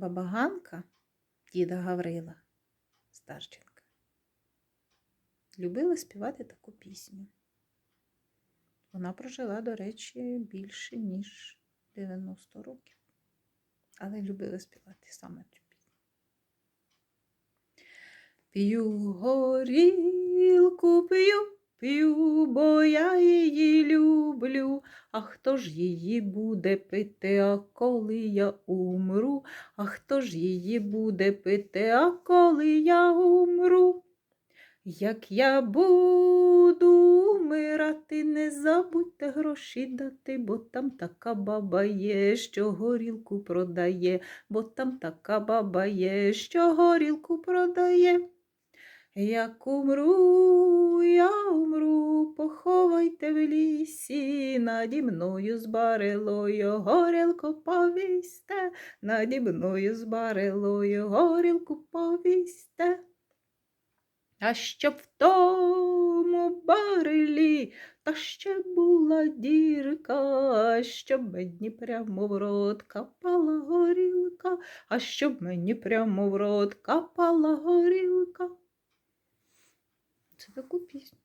Баба Ганка, діда Гаврила Старченка, любила співати таку пісню. Вона прожила, до речі, більше, ніж 90 років. Але любила співати саме цю пісню. П'ю горілку, п'ю, п'ю, бо я її люблю. А хто ж її буде пити, а коли я умру? А хто ж її буде пити, а коли я умру? Як я буду умирати, не забудьте гроші дати, бо там така баба є, що горілку продає, бо там така баба є, що горілку продає. Як умру, я умру, поховайте в лісі, наді мною з горілку повісьте, наді мною з барилою горілку повісьте. А щоб в тому барилі та ще була дірка, щоб мені прямо в рот капала горілка, а щоб мені прямо в рот капала горілка. Таку пісню.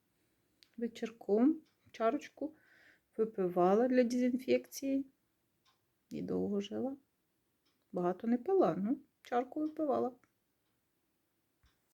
Вечірком чарочку випивала для дезінфекції і довго жила. Багато не пила, ну, чарку випивала.